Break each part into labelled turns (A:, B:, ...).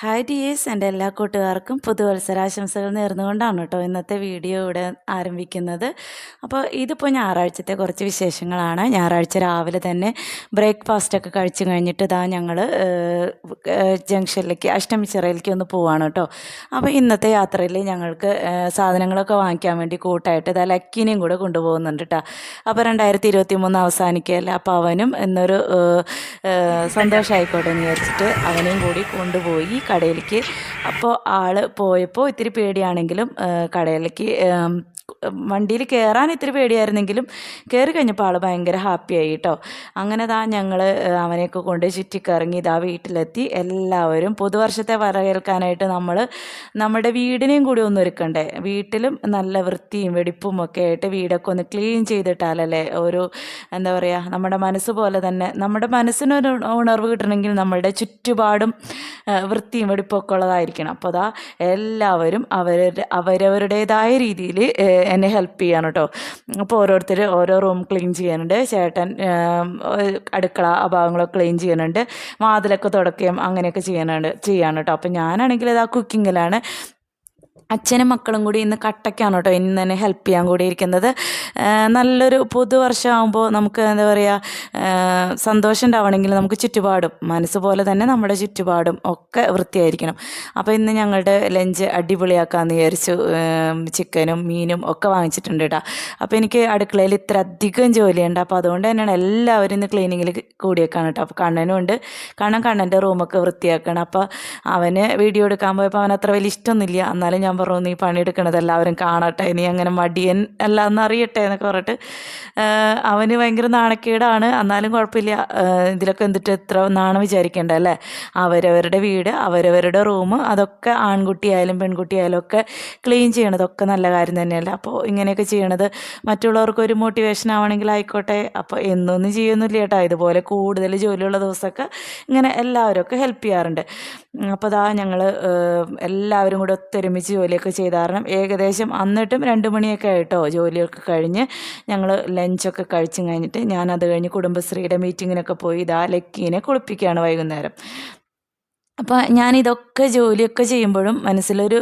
A: Hi dears എന്റെ എല്ലാ കൂട്ടുകാർക്കും പുതുവത്സരാശംസകൾ നേർന്നുകൊണ്ടാണ് കേട്ടോ ഇന്നത്തെ വീഡിയോ ഇവിടെ ആരംഭിക്കുന്നത്. അപ്പോൾ ഇതിപ്പോൾ ഞായറാഴ്ചത്തെ കുറച്ച് വിശേഷങ്ങളാണ്. ഞായറാഴ്ച രാവിലെ തന്നെ ബ്രേക്ക്ഫാസ്റ്റൊക്കെ കഴിച്ചു കഴിഞ്ഞിട്ട് ഇതാ ഞങ്ങൾ ജംഗ്ഷനിലേക്ക് അഷ്ടമിച്ചിറയിലേക്ക് ഒന്ന് പോവാണ് കേട്ടോ. അപ്പോൾ ഇന്നത്തെ യാത്രയിൽ ഞങ്ങൾക്ക് സാധനങ്ങളൊക്കെ വാങ്ങിക്കാൻ വേണ്ടി കൂട്ടായിട്ട് ഇതാ ലക്കിനെയും കൂടെ കൊണ്ടുപോകുന്നുണ്ട് കേട്ടോ. അപ്പോൾ രണ്ടായിരത്തി ഇരുപത്തി മൂന്ന് അവസാനിക്കുകയല്ലേ അപ്പോൾ അവനും എന്നൊരു സന്തോഷമായിക്കോട്ടെ എന്ന് വിചാരിച്ചിട്ട് അവനെയും കൂടി കൊണ്ടുപോയി കടയിലേക്ക്. അപ്പോൾ ആൾ പോയപ്പോൾ ഇത്തിരി പേടിയാണെങ്കിലും കടയിലേക്ക് വണ്ടിയിൽ കയറാൻ ഇത്തിരി പേടിയായിരുന്നെങ്കിലും കയറി കഴിഞ്ഞപ്പോൾ ആൾ ഭയങ്കര ഹാപ്പിയായി കേട്ടോ അങ്ങനെ താ ഞങ്ങൾ അവനെയൊക്കെ കൊണ്ട് ചുറ്റിക്കറങ്ങി ഇതാ വീട്ടിലെത്തി. എല്ലാവരും പുതുവർഷത്തെ വരവേൽക്കാനായിട്ട് നമ്മൾ നമ്മുടെ വീടിനെയും കൂടി ഒന്ന് ഒരുക്കണ്ടേ വീട്ടിലും നല്ല വൃത്തിയും വെടിപ്പും ഒക്കെ ആയിട്ട് വീടൊക്കെ ഒന്ന് ക്ലീൻ ചെയ്തിട്ടാലല്ലേ ഒരു എന്താ പറയുക നമ്മുടെ മനസ്സ് പോലെ തന്നെ നമ്മുടെ മനസ്സിനൊരു ഉണർവ് കിട്ടണമെങ്കിൽ നമ്മളുടെ ചുറ്റുപാടും വൃത്തിയും വെടിപ്പൊക്കെ ഉള്ളതായിരിക്കണം. അപ്പോൾ അതാ എല്ലാവരും അവരുടെ അവരവരുടേതായ രീതിയിൽ എന്നെ ഹെൽപ്പ് ചെയ്യാണ് കേട്ടോ അപ്പോൾ ഓരോരുത്തർ ഓരോ റൂം ക്ലീൻ ചെയ്യാനുണ്ട് ചേട്ടൻ അടുക്കള ആ ഭാഗങ്ങളൊക്കെ ക്ലീൻ ചെയ്യാനുണ്ട് വാതിലൊക്കെ തുടക്കുകയും അങ്ങനെയൊക്കെ ചെയ്യാനുണ്ട് ചെയ്യാണ് കേട്ടോ അപ്പോൾ ഞാനാണെങ്കിൽ ഇതാ കുക്കിങ്ങിലാണ് അച്ഛനും മക്കളും കൂടി ഇന്ന് കട്ടയ്ക്കാണ് കേട്ടോ. ഇന്ന് തന്നെ ഹെൽപ്പ് ചെയ്യാൻ കൂടി ഇരിക്കുന്നത്. നല്ലൊരു പുതുവർഷമാകുമ്പോൾ നമുക്ക് എന്താ പറയുക സന്തോഷം ഉണ്ടാവണമെങ്കിൽ നമുക്ക് ചുറ്റുപാടും മനസ്സ് പോലെ തന്നെ നമ്മുടെ ചുറ്റുപാടും ഒക്കെ വൃത്തിയായിരിക്കണം. അപ്പോൾ ഇന്ന് ഞങ്ങളുടെ ലഞ്ച് അടിപൊളിയാക്കാമെന്ന് വിചാരിച്ചു ചിക്കനും മീനും ഒക്കെ വാങ്ങിച്ചിട്ടുണ്ട് കേട്ടോ. അപ്പോൾ എനിക്ക് അടുക്കളയിൽ ഇത്ര അധികം ജോലിയുണ്ട്. അപ്പോൾ അതുകൊണ്ട് തന്നെയാണ് എല്ലാവരും ഇന്ന് ക്ലീനിങ്ങിൽ കൂടിയേക്കാണ് കേട്ടോ. അപ്പോൾ കണ്ണനും ഉണ്ട്. കണ്ണൻ കണ്ണന്റെ റൂമൊക്കെ വൃത്തിയാക്കണം. അപ്പോൾ അവന് വീഡിയോ എടുക്കാൻ പോയപ്പോൾ അവൻ അത്ര വലിയ ഇഷ്ടമൊന്നുമില്ല. എന്നാലും ഞാൻ പറഞ്ഞു നീ പണിയെടുക്കണത് എല്ലാവരും കാണട്ടെ നീ അങ്ങനെ മടിയൻ അല്ല എന്ന് അറിയട്ടെ എന്നൊക്കെ പറഞ്ഞിട്ട് അവന് ഭയങ്കര നാണക്കേടാണ്. എന്നാലും കുഴപ്പമില്ല. ഇതിലൊക്കെ എന്തിട്ട് എത്ര നാണം വിചാരിക്കേണ്ട അല്ലേ? അവരവരുടെ വീട് അവരവരുടെ റൂം അതൊക്കെ ആൺകുട്ടിയായാലും പെൺകുട്ടിയായാലും ഒക്കെ ക്ലീൻ ചെയ്യണതൊക്കെ നല്ല കാര്യം തന്നെയല്ലേ? അപ്പോൾ ഇങ്ങനെയൊക്കെ ചെയ്യണത് മറ്റുള്ളവർക്ക് ഒരു മോട്ടിവേഷൻ ആവണമെങ്കിൽ ആയിക്കോട്ടെ. അപ്പോൾ എന്നൊന്നും ചെയ്യൊന്നുമില്ല കേട്ടോ. ഇതുപോലെ കൂടുതൽ ജോലിയുള്ള ദിവസമൊക്കെ ഇങ്ങനെ എല്ലാവരും ഒക്കെ ഹെൽപ്പ് ചെയ്യാറുണ്ട്. അപ്പോൾ അതാ ഞങ്ങൾ എല്ലാവരും കൂടെ ഒത്തൊരുമിച്ച് ജോലിയൊക്കെ ചെയ്ത ഏകദേശം അന്നിട്ടും രണ്ട് മണിയൊക്കെ ആയിട്ടോ ജോലിയൊക്കെ കഴിഞ്ഞ് ഞങ്ങൾ ലഞ്ചൊക്കെ കഴിച്ചും കഴിഞ്ഞിട്ട് ഞാൻ അത് കഴിഞ്ഞ് കുടുംബശ്രീയുടെ മീറ്റിങ്ങിനൊക്കെ പോയി ഇതാ ലക്കീനെ കുളിപ്പിക്കുകയാണ് വൈകുന്നേരം. അപ്പോൾ ഞാനിതൊക്കെ ജോലിയൊക്കെ ചെയ്യുമ്പോഴും മനസ്സിലൊരു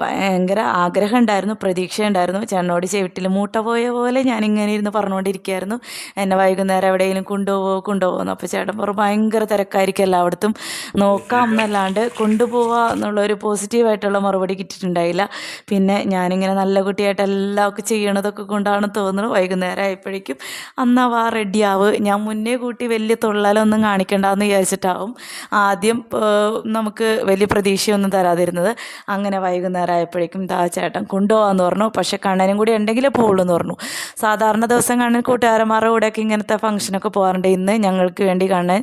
A: ഭയങ്കര ആഗ്രഹം ഉണ്ടായിരുന്നു പ്രതീക്ഷ ഉണ്ടായിരുന്നു ചേട്ടനോട് ചെവിട്ടിൽ മൂട്ട പോയ പോലെ ഞാനിങ്ങനെ ഇരുന്ന് പറഞ്ഞുകൊണ്ടിരിക്കുകയായിരുന്നു. എന്നെ വൈകുന്നേരം എവിടെയെങ്കിലും കൊണ്ടുപോകുമോ കൊണ്ടുപോകുന്നു അപ്പോൾ ചേട്ടൻ പറഞ്ഞു ഭയങ്കര തിരക്കായിരിക്കും എല്ലായിടത്തും. നോക്കാം എന്നല്ലാണ്ട് കൊണ്ടുപോവുക എന്നുള്ളൊരു പോസിറ്റീവായിട്ടുള്ള മറുപടി കിട്ടിയിട്ടുണ്ടായില്ല. പിന്നെ ഞാനിങ്ങനെ നല്ല കുട്ടിയായിട്ട് എല്ലാം ഒക്കെ ചെയ്യണതൊക്കെ കൊണ്ടാണ് തോന്നുന്നത് വൈകുന്നേരം ആയപ്പോഴേക്കും അന്നാ വാ റെഡിയാവ് ഞാൻ മുന്നേ കൂട്ടി വലിയ തൊള്ളലൊന്നും കാണിക്കണ്ടെന്ന് വിചാരിച്ചിട്ടാവും. ആദ്യം നമുക്ക് വലിയ പ്രതീക്ഷയൊന്നും തരാതിരുന്നത്. അങ്ങനെ വൈകുന്നേരം ആയപ്പോഴേക്കും ദാ ചേട്ടൻ കൊണ്ടുപോകാമെന്ന് പറഞ്ഞു. പക്ഷെ കണ്ണനും കൂടി ഉണ്ടെങ്കിലേ പോകുള്ളൂ എന്ന് പറഞ്ഞു. സാധാരണ ദിവസം കണ്ണൻ കൂട്ടുകാരന്മാരുടെ കൂടെയൊക്കെ ഇങ്ങനത്തെ ഫംഗ്ഷനൊക്കെ പോകാറുണ്ട്. ഇന്ന് ഞങ്ങൾക്ക് വേണ്ടി കണ്ണൻ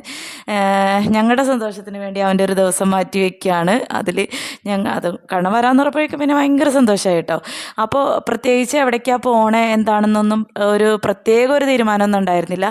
A: ഞങ്ങളുടെ സന്തോഷത്തിന് വേണ്ടി അവന്റെ ഒരു ദിവസം മാറ്റി വയ്ക്കുകയാണ്. അതിൽ ഞങ്ങൾ അത് കണ്ണൻ വരാമെന്ന് പറഞ്ഞപ്പോഴേക്കും പിന്നെ ഭയങ്കര സന്തോഷമായി കേട്ടോ. അപ്പോൾ പ്രത്യേകിച്ച് എവിടേക്കാണ് പോണേ എന്താണെന്നൊന്നും ഒരു പ്രത്യേക ഒരു തീരുമാനമൊന്നും ഉണ്ടായിരുന്നില്ല.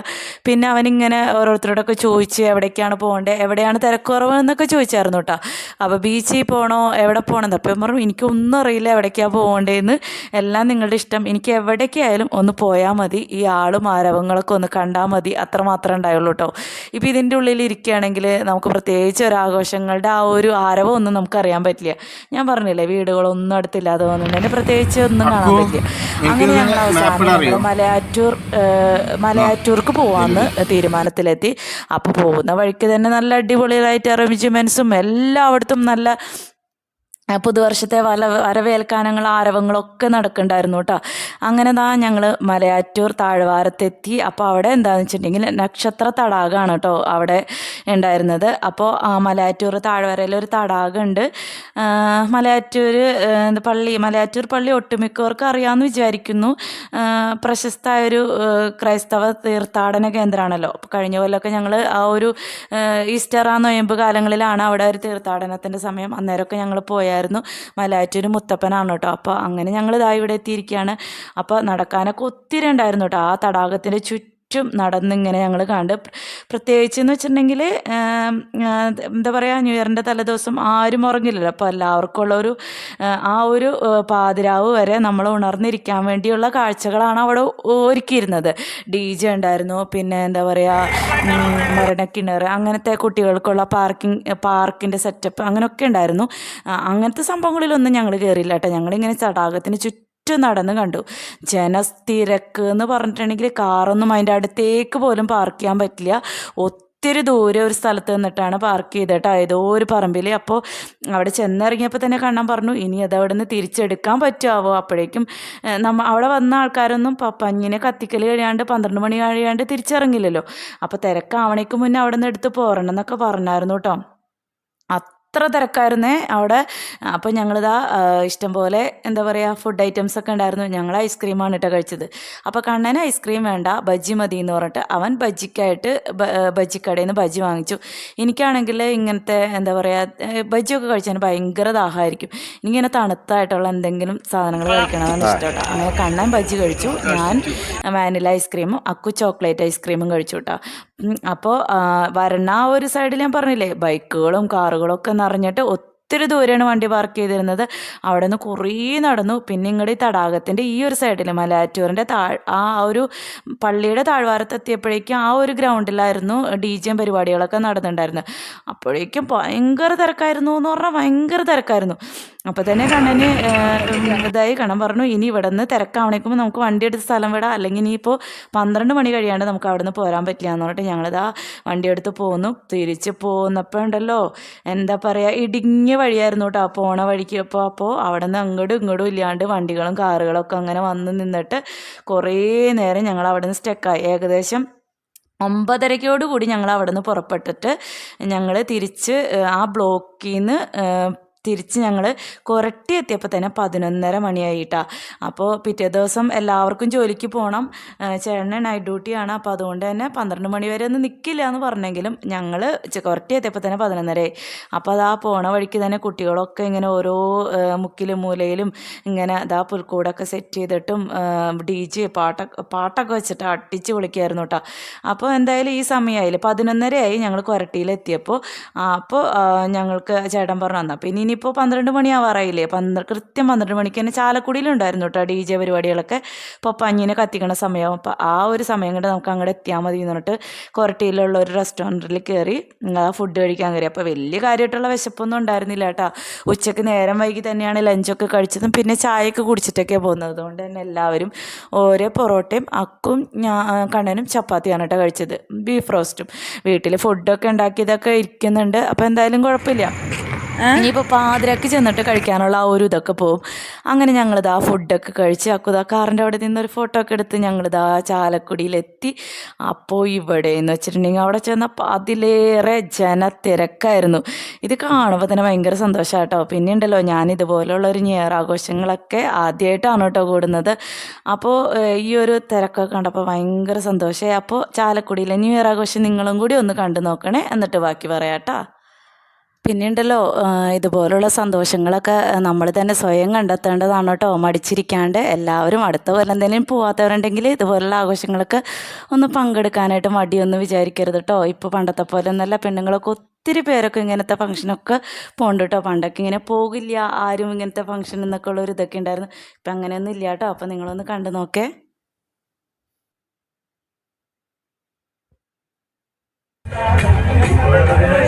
A: പിന്നെ അവനിങ്ങനെ ഓരോരുത്തരോടൊക്കെ ചോദിച്ച് എവിടേക്കാണ് പോകേണ്ടത് എവിടെയാണ് തിരക്കുറവ് ചോദിച്ചായിരുന്നു കേട്ടോ അപ്പോൾ ബീച്ചിൽ പോകണോ എവിടെ പോകണം അപ്പം പറഞ്ഞു എനിക്കൊന്നും അറിയില്ല എവിടേക്കാണ് പോകേണ്ടതെന്ന് എല്ലാം നിങ്ങളുടെ ഇഷ്ടം. എനിക്ക് എവിടേക്കായാലും ഒന്ന് പോയാൽ മതി. ഈ ആളും ആരവങ്ങളൊക്കെ ഒന്ന് കണ്ടാൽ മതി. അത്ര മാത്രമേ ഉണ്ടായുള്ളൂ കേട്ടോ ഇപ്പോൾ ഇതിന്റെ ഉള്ളിൽ ഇരിക്കുകയാണെങ്കിൽ നമുക്ക് പ്രത്യേകിച്ച് ഒരു ആഘോഷങ്ങളുടെ ആ ഒരു ആരവം ഒന്നും നമുക്ക് അറിയാൻ പറ്റില്ല. ഞാൻ പറഞ്ഞില്ലേ വീടുകളൊന്നും അടുത്തില്ലാതെ വന്നിട്ടുണ്ടെങ്കിൽ പ്രത്യേകിച്ച് ഒന്നും കാണാൻ പറ്റില്ല. അങ്ങനെ ഞങ്ങൾ അവസാനം മലയാറ്റൂർ മലയാറ്റൂർക്ക് പോവാന്ന് തീരുമാനത്തിലെത്തി. അപ്പോൾ പോകുന്ന വഴിക്ക് തന്നെ നല്ല അടിപൊളിയായിട്ട് അറേഞ്ച്മെന്റ്സും എല്ലായിടത്തും നല്ല പുതുവർഷത്തെ വല വരവേൽക്കാനങ്ങൾ ആരവങ്ങളൊക്കെ നടക്കുന്നുണ്ടായിരുന്നു കേട്ടോ അങ്ങനെ താ ഞങ്ങൾ മലയാറ്റൂർ താഴ്വാരത്തെത്തി. അപ്പോൾ അവിടെ എന്താണെന്ന് വെച്ചിട്ടുണ്ടെങ്കിൽ നക്ഷത്ര തടാകമാണ് കേട്ടോ അവിടെ ഉണ്ടായിരുന്നത്. അപ്പോൾ ആ മലയാറ്റൂർ താഴ്വരയിൽ ഒരു തടാകമുണ്ട് മലയാറ്റൂർ പള്ളി മലയാറ്റൂർ പള്ളി ഒട്ടുമിക്കവർക്ക് അറിയാമെന്ന് വിചാരിക്കുന്നു. പ്രശസ്തമായ ഒരു ക്രൈസ്തവ തീർത്ഥാടന കേന്ദ്രമാണല്ലോ. അപ്പോൾ കഴിഞ്ഞ കൊല്ലമൊക്കെ ഞങ്ങൾ ആ ഒരു ഈസ്റ്റർ ആ നൊയമ്പ് കാലങ്ങളിലാണ് അവിടെ ഒരു തീർത്ഥാടനത്തിന്റെ സമയം. അന്നേരമൊക്കെ ഞങ്ങൾ പോയായിരുന്നു മലയാറ്റൂർ മുത്തപ്പനാണ് കേട്ടോ. അപ്പോൾ അങ്ങനെ ഞങ്ങൾ ഇതാ ഇവിടെ എത്തിയിരിക്കുകയാണ്. അപ്പോൾ നടക്കാനൊക്കെ ഒത്തിരി ഉണ്ടായിരുന്നു കേട്ടോ. ആ തടാകത്തിന്റെ ചുറ്റും ചുറ്റും നടന്നിങ്ങനെ ഞങ്ങൾ കണ്ട്. പ്രത്യേകിച്ച് എന്ന് വെച്ചിട്ടുണ്ടെങ്കിൽ എന്താ പറയുക ന്യൂ ഇയറിന്റെ തലേദിവസം ആരും ഉറങ്ങില്ലല്ലോ. അപ്പോൾ എല്ലാവർക്കും ഉള്ള ഒരു ആ ഒരു പാതിരാവ് വരെ നമ്മൾ ഉണർന്നിരിക്കാൻ വേണ്ടിയുള്ള കാഴ്ചകളാണ് അവിടെ ഒരുക്കിയിരുന്നത്. ഡി ജെ ഉണ്ടായിരുന്നു. പിന്നെ എന്താ പറയുക മരണക്കിണർ അങ്ങനത്തെ കുട്ടികൾക്കുള്ള പാർക്കിംഗ് പാർക്കിന്റെ സെറ്റപ്പ് അങ്ങനെയൊക്കെ ഉണ്ടായിരുന്നു. അങ്ങനത്തെ സംഭവങ്ങളിലൊന്നും ഞങ്ങൾ കയറിയില്ല കേട്ടോ. ഞങ്ങളിങ്ങനെ തടാകത്തിന് ചുറ്റും ചുറ്റും നടന്ന് കണ്ടു. ജനത്തിരക്ക് എന്ന് പറഞ്ഞിട്ടുണ്ടെങ്കിൽ കാറൊന്നും അതിന്റെ അടുത്തേക്ക് പോലും പാർക്ക് ചെയ്യാൻ പറ്റില്ല. ഒത്തിരി ദൂരെ ഒരു സ്ഥലത്ത് നിന്നിട്ടാണ് പാർക്ക് ചെയ്തിട്ട് ഏതോ ഒരു പറമ്പിൽ. അപ്പോൾ അവിടെ ചെന്നിറങ്ങിയപ്പോൾ തന്നെ കണ്ണൻ പറഞ്ഞു ഇനി അത് അവിടെ നിന്ന് തിരിച്ചെടുക്കാൻ പറ്റുമോ അപ്പോഴേക്കും നമ്മ അവിടെ വന്ന ആൾക്കാരൊന്നും പഞ്ഞിനെ കത്തിക്കൽ കഴിയാണ്ട് പന്ത്രണ്ട് മണി കഴിയാണ്ട് തിരിച്ചിറങ്ങില്ലല്ലോ. അപ്പോൾ തിരക്കാവണേക്ക് മുന്നേ അവിടെ നിന്ന് എടുത്ത് പോരണം എന്നൊക്കെ പറഞ്ഞായിരുന്നു കേട്ടോ അത്ര തിരക്കായിരുന്നേ. അവിടെ അപ്പോൾ ഞങ്ങളിതാ ഇഷ്ടംപോലെ എന്താ പറയുക ഫുഡ് ഐറ്റംസ് ഒക്കെ ഉണ്ടായിരുന്നു. ഞങ്ങൾ ഐസ്ക്രീമാണ് കേട്ടോ കഴിച്ചത്. അപ്പോൾ കണ്ണന് ഐസ്ക്രീം വേണ്ട ബജ്ജി മതി എന്ന് പറഞ്ഞിട്ട് അവൻ ബജ്ജിക്കായിട്ട് ബജ്ജിക്കടയിൽ നിന്ന് ബജ്ജി വാങ്ങിച്ചു. എനിക്കാണെങ്കിൽ ഇങ്ങനത്തെ എന്താ പറയുക ബജ്ജിയൊക്കെ കഴിച്ചാൽ ഭയങ്കര ദാഹമായിരിക്കും. എനിക്കിങ്ങനെ തണുത്തായിട്ടുള്ള എന്തെങ്കിലും സാധനങ്ങൾ കഴിക്കണമെന്ന് ഇഷ്ടം അങ്ങനെ കണ്ണൻ ബജ്ജി കഴിച്ചു. ഞാൻ വാനില ഐസ്ക്രീമും അക്കു ചോക്ലേറ്റ് ഐസ്ക്രീമും കഴിച്ചു കേട്ടോ. അപ്പോൾ വരണ ആ ഒരു സൈഡിൽ ഞാൻ പറഞ്ഞില്ലേ ബൈക്കുകളും കാറുകളും ഒക്കെ നിറഞ്ഞിട്ട് ഒത്തിരി ദൂരെയാണ് വണ്ടി പാർക്ക് ചെയ്തിരുന്നത്. അവിടെ നിന്ന് കുറേ നടന്നു. പിന്നെ ഇങ്ങോട്ട് ഈ തടാകത്തിന്റെ ഈ ഒരു സൈഡിൽ മലയാറ്റൂരിന്റെ താഴ് ആ ഒരു പള്ളിയുടെ താഴ്വാരത്തെത്തിയപ്പോഴേക്കും ആ ഒരു ഗ്രൗണ്ടിലായിരുന്നു ഡി ജെ പരിപാടികളൊക്കെ നടന്നിട്ടുണ്ടായിരുന്നത് അപ്പോഴേക്കും ഭയങ്കര തിരക്കായിരുന്നു എന്ന് പറഞ്ഞാൽ ഭയങ്കര തിരക്കായിരുന്നു. അപ്പോൾ തന്നെ കണ്ണന് ഇതായി കണ്ണൻ പറഞ്ഞു ഇനി ഇവിടെ നിന്ന് തിരക്കാവണേക്കുമ്പോൾ നമുക്ക് വണ്ടി എടുത്ത് സ്ഥലം വിടാം. അല്ലെങ്കിൽ ഇനിയിപ്പോൾ പന്ത്രണ്ട് മണി കഴിയാണ്ട് നമുക്ക് അവിടെ നിന്ന് പോരാൻ പറ്റില്ല എന്ന് പറഞ്ഞിട്ട് ഞങ്ങളിതാ വണ്ടി എടുത്ത് പോന്നു. തിരിച്ച് പോന്നപ്പോൾ ഉണ്ടല്ലോ എന്താ പറയുക ഇടുങ്ങിയ വഴിയായിരുന്നു കേട്ടോ. പോണ വഴിക്ക് അപ്പോൾ അപ്പോൾ അവിടെ നിന്ന് അങ്ങോട്ടും ഇങ്ങോട്ടും ഇല്ലാണ്ട് വണ്ടികളും കാറുകളൊക്കെ അങ്ങനെ വന്ന് നിന്നിട്ട് കുറേ നേരം ഞങ്ങൾ അവിടെ നിന്ന് സ്റ്റക്കായി ഏകദേശം ഒമ്പതരയ്ക്കോടുകൂടി ഞങ്ങൾ അവിടെ നിന്ന് പുറപ്പെട്ടിട്ട് ഞങ്ങൾ തിരിച്ച് ആ ബ്ലോക്കിൽ നിന്ന് തിരിച്ച് ഞങ്ങൾ കൊരട്ടി എത്തിയപ്പോൾ തന്നെ പതിനൊന്നര മണിയായിട്ടാണ് അപ്പോൾ പിറ്റേ ദിവസം എല്ലാവർക്കും ജോലിക്ക് പോകണം ചേട്ടന് നൈറ്റ് ഡ്യൂട്ടിയാണ് അപ്പോൾ അതുകൊണ്ട് തന്നെ പന്ത്രണ്ട് മണി വരെ ഒന്നും നിൽക്കില്ല എന്ന് പറഞ്ഞെങ്കിലും ഞങ്ങൾ കൊരട്ടി എത്തിയപ്പോൾ തന്നെ പതിനൊന്നരയായി. അപ്പോൾ അതാ പോണ വഴിക്ക് തന്നെ കുട്ടികളൊക്കെ ഇങ്ങനെ ഓരോ മുക്കിലും മൂലയിലും ഇങ്ങനെ അതാ പുൽക്കൂടൊക്കെ സെറ്റ് ചെയ്തിട്ടും ഡി ജെ പാട്ടൊക്കെ പാട്ടൊക്കെ വെച്ചിട്ട് അട്ടിച്ച് വിളിക്കായിരുന്നു കേട്ടോ അപ്പോൾ എന്തായാലും ഈ സമയമായില്ല പതിനൊന്നരയായി ഞങ്ങൾ കൊരട്ടിയിലെത്തിയപ്പോൾ അപ്പോൾ ഞങ്ങൾക്ക് ചേട്ടൻ പറഞ്ഞു തന്നാൽ പിന്നെ ഇനിയിപ്പോൾ പന്ത്രണ്ട് മണിയാവാറായില്ലേ? പന്ത്ര കൃത്യം പന്ത്രണ്ട് മണിക്ക് തന്നെ ചാലക്കുടിയിലുണ്ടായിരുന്നു കേട്ടോ ഡി ജെ പരിപാടികളൊക്കെ. ഇപ്പോൾ പഞ്ഞിനെ കത്തിക്കണ സമയം. അപ്പോൾ ആ ഒരു സമയം കൊണ്ട് നമുക്ക് അങ്ങോട്ട് എത്തിയാൽ മതി എന്ന് പറഞ്ഞിട്ട് കൊരട്ടിയിലുള്ള ഒരു റെസ്റ്റോറന്റിൽ കയറി ഫുഡ് കഴിക്കാൻ കയറി അപ്പോൾ വലിയ കാര്യമായിട്ടുള്ള വിശപ്പൊന്നും ഉണ്ടായിരുന്നില്ല കേട്ടോ ഉച്ചയ്ക്ക് നേരം വൈകി തന്നെയാണ് ലഞ്ചൊക്കെ കഴിച്ചതും പിന്നെ ചായയൊക്കെ കുടിച്ചിട്ടൊക്കെ പോകുന്നത്. അതുകൊണ്ട് തന്നെ എല്ലാവരും ഓരോ പൊറോട്ടയും അക്കും ഞാൻ കണ്ണനും ചപ്പാത്തിയാണ് കേട്ടോ കഴിച്ചത്. ബീഫ് റോസ്റ്റും. വീട്ടിൽ ഫുഡൊക്കെ ഉണ്ടാക്കിയതൊക്കെ ഇരിക്കുന്നുണ്ട്. അപ്പോൾ എന്തായാലും കുഴപ്പമില്ല. ഇനിയിപ്പോൾ പാതിരക്ക് ചെന്നിട്ട് കഴിക്കാനുള്ള ആ ഒരു ഇതൊക്കെ പോവും. അങ്ങനെ ഞങ്ങളിതാ ഫുഡൊക്കെ കഴിച്ച് അക്കുതാ കാറിന്റെ അവിടെ നിന്നൊരു ഫോട്ടോ ഒക്കെ എടുത്ത് ഞങ്ങളിതാ ചാലക്കുടിയിലെത്തി. അപ്പോൾ ഇവിടെ എന്ന് വെച്ചിട്ടുണ്ടെങ്കിൽ അവിടെ ചെന്നപ്പോൾ അതിലേറെ ജനത്തിരക്കായിരുന്നു. ഇത് കാണുമ്പോൾ തന്നെ ഭയങ്കര സന്തോഷമായിട്ടോ പിന്നെ ഉണ്ടല്ലോ ഞാൻ ഇതുപോലെയുള്ള ഒരു ന്യൂ ആഘോഷങ്ങളൊക്കെ ആദ്യമായിട്ടാണ് കേട്ടോ കൂടുന്നത്. അപ്പോൾ ഈ ഒരു തിരക്കൊക്കെ കണ്ടപ്പോൾ ഭയങ്കര സന്തോഷമായി അപ്പോൾ ചാലക്കുടിയിലെ ന്യൂ ഇയർ ആഘോഷം നിങ്ങളും കൂടി ഒന്ന് കണ്ടു നോക്കണേ. എന്നിട്ട് ബാക്കി പറയാം കേട്ടോ. പിന്നെയുണ്ടല്ലോ ഇതുപോലുള്ള സന്തോഷങ്ങളൊക്കെ നമ്മൾ തന്നെ സ്വയം കണ്ടെത്തേണ്ടതാണ് കേട്ടോ. മടിച്ചിരിക്കാണ്ട് എല്ലാവരും അടുത്ത പോലെ എന്തെങ്കിലും പോവാത്തവരുണ്ടെങ്കിൽ ഇതുപോലുള്ള ആഘോഷങ്ങളൊക്കെ ഒന്ന് പങ്കെടുക്കാനായിട്ട് മടിയൊന്നും വിചാരിക്കരുത് കേട്ടോ. ഇപ്പോൾ പണ്ടത്തെ പോലെ ഒന്നല്ല പെണ്ണുങ്ങളൊക്കെ ഒത്തിരി പേരൊക്കെ ഇങ്ങനത്തെ ഫംഗ്ഷനൊക്കെ പോകുന്നുണ്ട് കേട്ടോ. പണ്ടൊക്കെ ഇങ്ങനെ പോകില്ല ആരും ഇങ്ങനത്തെ ഫംഗ്ഷൻ എന്നൊക്കെ ഉള്ള ഒരു ഇതൊക്കെ ഉണ്ടായിരുന്നു. ഇപ്പം അങ്ങനെയൊന്നും ഇല്ല കേട്ടോ. അപ്പം നിങ്ങളൊന്ന് കണ്ടു നോക്കേ. Thank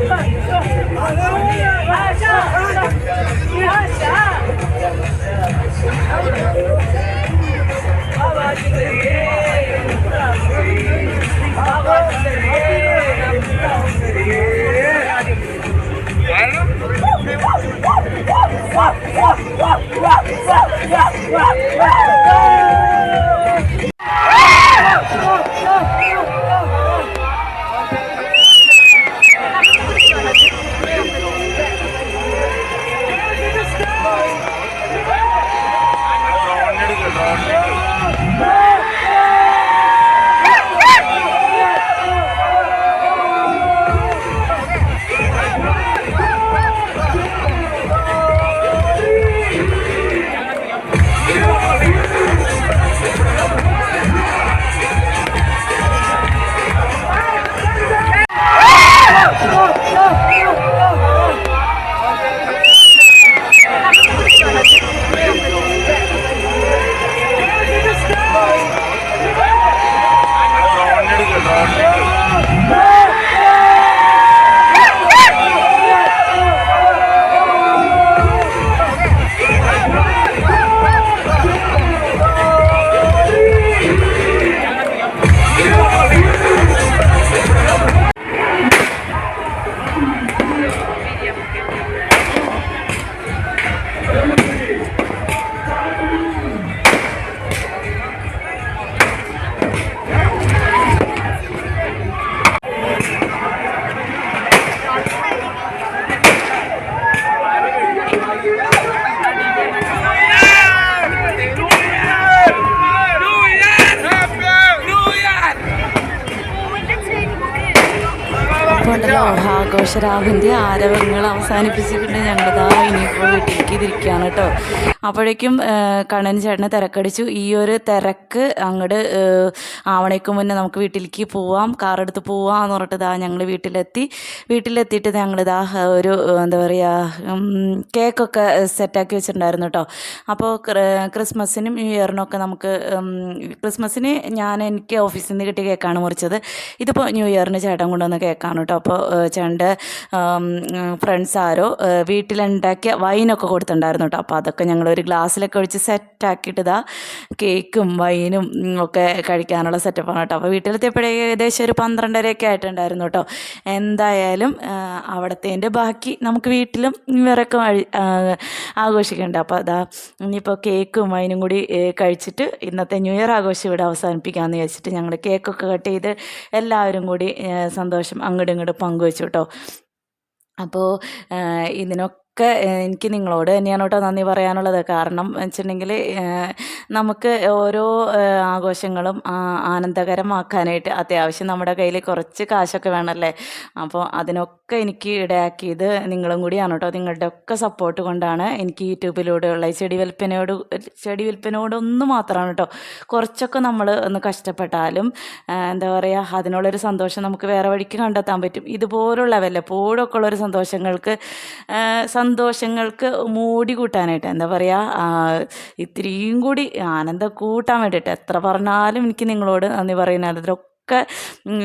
A: ആഘോഷരാവിന്റെ ആരവങ്ങൾ അവസാനിപ്പിച്ചിട്ടുണ്ട് ഞങ്ങളിതാ ഇനിയിപ്പോൾ വീട്ടിലേക്ക് തിരിക്കുകയാണ് കേട്ടോ. അപ്പോഴേക്കും കണ്ണൻ ചേട്ടന് തിരക്കടിച്ചു. ഈ ഒരു തിരക്ക് അങ്ങോട്ട് ആവണേക്ക് മുന്നേ നമുക്ക് വീട്ടിലേക്ക് പോവാം. കാറെടുത്ത് പോവാം എന്ന് പറഞ്ഞിട്ട് ഇതാ ഞങ്ങൾ വീട്ടിലെത്തി. വീട്ടിലെത്തിയിട്ട് ഞങ്ങളിതാ ഒരു എന്താ പറയുക കേക്കൊക്കെ സെറ്റാക്കി വെച്ചിട്ടുണ്ടായിരുന്നു കേട്ടോ അപ്പോൾ ക്രിസ്മസിനും ന്യൂ ഇയറിനൊക്കെ നമുക്ക് ക്രിസ്മസിന് ഞാൻ എനിക്ക് ഓഫീസിൽ നിന്ന് കിട്ടിയ കേക്കാണ് മുറിച്ചത്. ഇതിപ്പോൾ ന്യൂ ഇയറിന് ചേട്ടൻ കൊണ്ടുവന്ന കേക്കാണ് കേട്ടോ അപ്പോൾ ചേട്ടന്റെ ഫ്രണ്ട്സ് ആരോ വീട്ടിലുണ്ടാക്കിയ വൈനൊക്കെ കൊടുത്തിട്ടുണ്ടായിരുന്നു കേട്ടോ അപ്പോൾ അതൊക്കെ ഞങ്ങൾ ഒരു ഗ്ലാസ്സിലൊക്കെ ഒഴിച്ച് സെറ്റാക്കിയിട്ട് ഇതാ കേക്കും വൈനും ഒക്കെ കഴിക്കാനുള്ള സെറ്റപ്പാണ് കേട്ടോ. അപ്പോൾ വീട്ടിലെത്തിയപ്പോഴേ ഏകദേശം ഒരു പന്ത്രണ്ടരയൊക്കെ ആയിട്ടുണ്ടായിരുന്നു കേട്ടോ. എന്തായാലും അവിടത്തേന്റെ ബാക്കി നമുക്ക് വീട്ടിലും ഇവരൊക്കെ ആഘോഷിക്കേണ്ട. അപ്പോൾ അതാ ഇനിയിപ്പോൾ കേക്കും വൈനും കൂടി കഴിച്ചിട്ട് ഇന്നത്തെ ന്യൂ ഇയർ ആഘോഷം ഇവിടെ അവസാനിപ്പിക്കാമെന്ന് വിചാരിച്ചിട്ട് ഞങ്ങൾ കേക്കൊക്കെ കട്ട് ചെയ്ത് എല്ലാവരും കൂടി സന്തോഷം അങ്ങോട്ടും ഇങ്ങോട്ടും പങ്കുവെച്ചു കേട്ടോ. അപ്പോൾ ഇതിനൊക്കെ ഒക്കെ എനിക്ക് നിങ്ങളോട് തന്നെയാണ് കേട്ടോ നന്ദി പറയാനുള്ളത്. കാരണം വെച്ചിട്ടുണ്ടെങ്കിൽ നമുക്ക് ഓരോ ആഘോഷങ്ങളും ആനന്ദകരമാക്കാനായിട്ട് അത്യാവശ്യം നമ്മുടെ കയ്യിൽ കുറച്ച് കാശൊക്കെ വേണമല്ലേ? അപ്പോൾ അതിനൊക്കെ എനിക്ക് ഇടയാക്കിയത് നിങ്ങളും കൂടിയാണ് കേട്ടോ. നിങ്ങളുടെ ഒക്കെ സപ്പോർട്ട് കൊണ്ടാണ് എനിക്ക് യൂട്യൂബിലൂടെയുള്ള ഈ ചെടി വിൽപ്പനയോട് ചെടി വിൽപ്പനയോടൊന്ന് മാത്രമാണ് കേട്ടോ. കുറച്ചൊക്കെ നമ്മൾ ഒന്ന് കഷ്ടപ്പെട്ടാലും എന്താ പറയുക അതിനുള്ളൊരു സന്തോഷം നമുക്ക് വേറെ വഴിക്ക് കണ്ടെത്താൻ പറ്റും. ഇതുപോലുള്ള വല്ലപ്പോഴൊക്കെ ഉള്ളൊരു സന്തോഷങ്ങൾക്ക് സന്തോഷങ്ങൾക്ക് മൂടി കൂട്ടാനായിട്ട് എന്താ പറയുക ഇത്രയും കൂടി ആനന്ദം കൂട്ടാൻ വേണ്ടിയിട്ട് എത്ര പറഞ്ഞാലും എനിക്ക് നിങ്ങളോട് നന്ദി പറയുന്നത്. അതിലൊക്കെ ഒക്കെ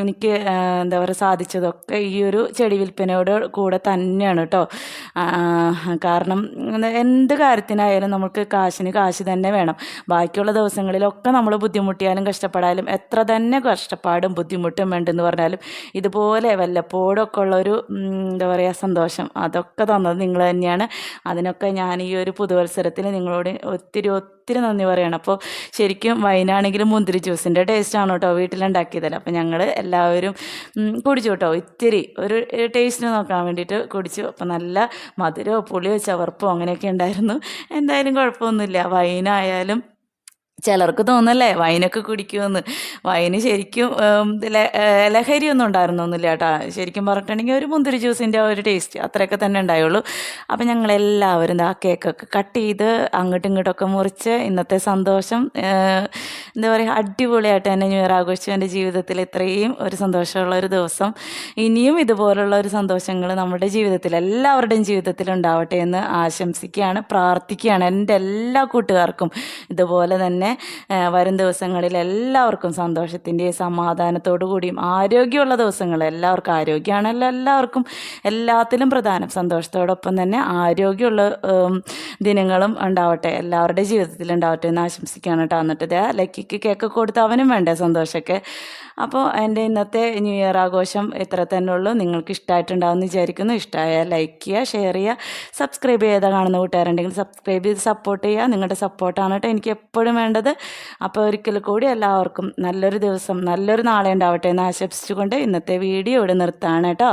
A: എനിക്ക് എന്താ പറയുക സാധിച്ചതൊക്കെ ഈ ഒരു ചെടി വിൽപ്പനയോട് കൂടെ തന്നെയാണ് കേട്ടോ കാരണം എന്ത് കാര്യത്തിനായാലും നമുക്ക് കാശിന് കാശ് തന്നെ വേണം. ബാക്കിയുള്ള ദിവസങ്ങളിലൊക്കെ നമ്മൾ ബുദ്ധിമുട്ടിയാലും കഷ്ടപ്പെടാനും എത്ര തന്നെ കഷ്ടപ്പാടും ബുദ്ധിമുട്ടും വേണ്ടെന്ന് പറഞ്ഞാലും ഇതുപോലെ വല്ലപ്പോഴൊക്കെ ഉള്ളൊരു എന്താ പറയുക സന്തോഷം അതൊക്കെ തന്നത് നിങ്ങൾ തന്നെയാണ്. അതിനൊക്കെ ഞാൻ ഈ ഒരു പുതുവത്സരത്തിൽ നിങ്ങളോട് ഒത്തിരി ഒത്തിരി നന്ദി പറയണം. അപ്പോൾ ശരിക്കും വൈനാണെങ്കിലും മുന്തിരി ജ്യൂസിന്റെ ടേസ്റ്റാണ് കേട്ടോ വീട്ടിലുണ്ടാക്കിയതല്ല അപ്പോൾ ഞങ്ങൾ എല്ലാവരും കുടിച്ചു കേട്ടോ. ഇത്തിരി ഒരു ടേസ്റ്റിന് നോക്കാൻ വേണ്ടിയിട്ട് കുടിച്ചു. അപ്പോൾ നല്ല മധുരമോ പുളിയോ ചവർപ്പോ അങ്ങനെയൊക്കെ ഉണ്ടായിരുന്നു. എന്തായാലും കുഴപ്പമൊന്നുമില്ല. വൈനായാലും ചിലർക്ക് തോന്നല്ലേ വൈനൊക്കെ കുടിക്കുമെന്ന്. വൈന് ശരിക്കും ലഹരിയൊന്നും ഉണ്ടായിരുന്നൊന്നുമില്ല കേട്ടോ. ശരിക്കും പറഞ്ഞിട്ടുണ്ടെങ്കിൽ ഒരു മുന്തിരി ജ്യൂസിന്റെ ഒരു ടേസ്റ്റ് അത്രയൊക്കെ തന്നെ ഉണ്ടായുള്ളൂ. അപ്പം ഞങ്ങളെല്ലാവരും ആ കേക്കൊക്കെ കട്ട് ചെയ്ത് അങ്ങോട്ടും ഇങ്ങോട്ടൊക്കെ മുറിച്ച് ഇന്നത്തെ സന്തോഷം എന്താ പറയുക അടിപൊളിയായിട്ട് തന്നെ ന്യൂ ഇയർ ആഘോഷിച്ചു. എന്റെ ജീവിതത്തിൽ ഇത്രയും ഒരു സന്തോഷമുള്ള ഒരു ദിവസം. ഇനിയും ഇതുപോലുള്ള ഒരു സന്തോഷങ്ങൾ നമ്മുടെ ജീവിതത്തിൽ എല്ലാവരുടെയും ജീവിതത്തിൽ ഉണ്ടാവട്ടെ എന്ന് ആശംസിക്കുകയാണ് പ്രാർത്ഥിക്കുകയാണ്. എന്റെ എല്ലാ കൂട്ടുകാർക്കും ഇതുപോലെ തന്നെ തന്നെ വരും ദിവസങ്ങളിൽ എല്ലാവർക്കും സന്തോഷത്തിന്റെയും സമാധാനത്തോടു കൂടിയും ആരോഗ്യമുള്ള ദിവസങ്ങൾ. എല്ലാവർക്കും ആരോഗ്യമാണല്ലോ എല്ലാവർക്കും എല്ലാത്തിലും പ്രധാനം. സന്തോഷത്തോടൊപ്പം തന്നെ ആരോഗ്യമുള്ള ദിനങ്ങളും ഉണ്ടാവട്ടെ. എല്ലാവരുടെ ജീവിതത്തിൽ ഉണ്ടാവട്ടെ എന്ന് ആശംസിക്കുകയാണ് കേട്ടോ എന്നിട്ട് ഇതേ ലക്കിക്ക് കേക്ക് കൊടുത്ത് അവനും വേണ്ടേ സന്തോഷമൊക്കെ? അപ്പോൾ എന്റെ ഇന്നത്തെ ന്യൂ ഇയർ ആഘോഷം ഇത്ര തന്നെ ഉള്ളൂ. നിങ്ങൾക്ക് ഇഷ്ടമായിട്ടുണ്ടാവുമെന്ന് വിചാരിക്കുന്നു. ഇഷ്ടമായാൽ ലൈക്ക് ചെയ്യുക ഷെയർ ചെയ്യുക സബ്സ്ക്രൈബ് ചെയ്താൽ കാണുന്ന കൂട്ടുകാരുണ്ടെങ്കിൽ സബ്സ്ക്രൈബ് ചെയ്ത് സപ്പോർട്ട് ചെയ്യുക. നിങ്ങളുടെ സപ്പോർട്ടാണ് കേട്ടോ എനിക്ക് എപ്പോഴും വേണ്ടത് അപ്പോൾ ഒരിക്കൽ കൂടി എല്ലാവർക്കും നല്ലൊരു ദിവസം നല്ലൊരു നാളെ ഉണ്ടാവട്ടെ എന്ന് ആശംസിച്ചുകൊണ്ട് ഇന്നത്തെ വീഡിയോ ഇവിടെ നിർത്താണ് കേട്ടോ.